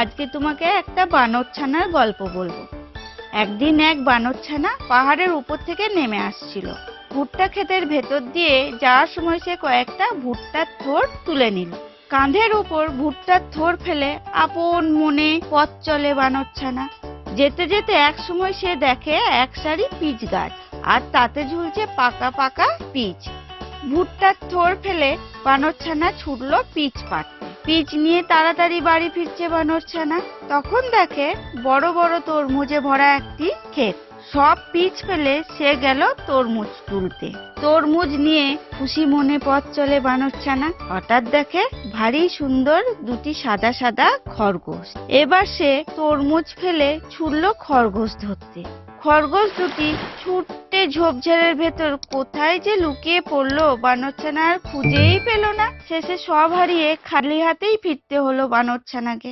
আজকে তোমাকে একটা বানর ছানার গল্প বলব। একদিন এক বানর ছানা পাহাড়ের উপর থেকে নেমে আসছিল। ভুট্টা ক্ষেতের ভেতর দিয়ে যাওয়ার সময় সে কয়েকটা ভুট্টার থোর তুলে নিল। কাঁধের উপর ভুট্টার থোর ফেলে আপন মনে পথ চলে বানর ছানা যেতে যেতে এক সময় সে দেখে এক সারি পিচ গাছ, আর তাতে ঝুলছে পাকা পাকা পিচ। ভুট্টার থোর ফেলে বানর ছানা ছুটলো পিচ পাড়তে পিচ নিয়ে তাড়াতাড়ি বাড়ি ফিরছে বানরছানা তখন দেখে বড় বড় তরমুজে ভরা একটি ক্ষেত। সব পিচ ফেলে সে গেল তরমুজ তুলতে। তরমুজ নিয়ে খুশি মনে পথ চলে বানরছানা হঠাৎ দেখে ভারী সুন্দর দুটি সাদা সাদা খরগোশ। এবার সে তরমুজ ফেলে ছুটলো খরগোশ ধরতে। খরগোশ দুটি ছুটতে ঝোপঝাড়ের ভেতর কোথায় যে লুকিয়ে পড়ল বানরছানা আর খুঁজেই পেল না। শেষে সব হারিয়ে খালি হাতেই ফিরতে হলো বানরছানাকে।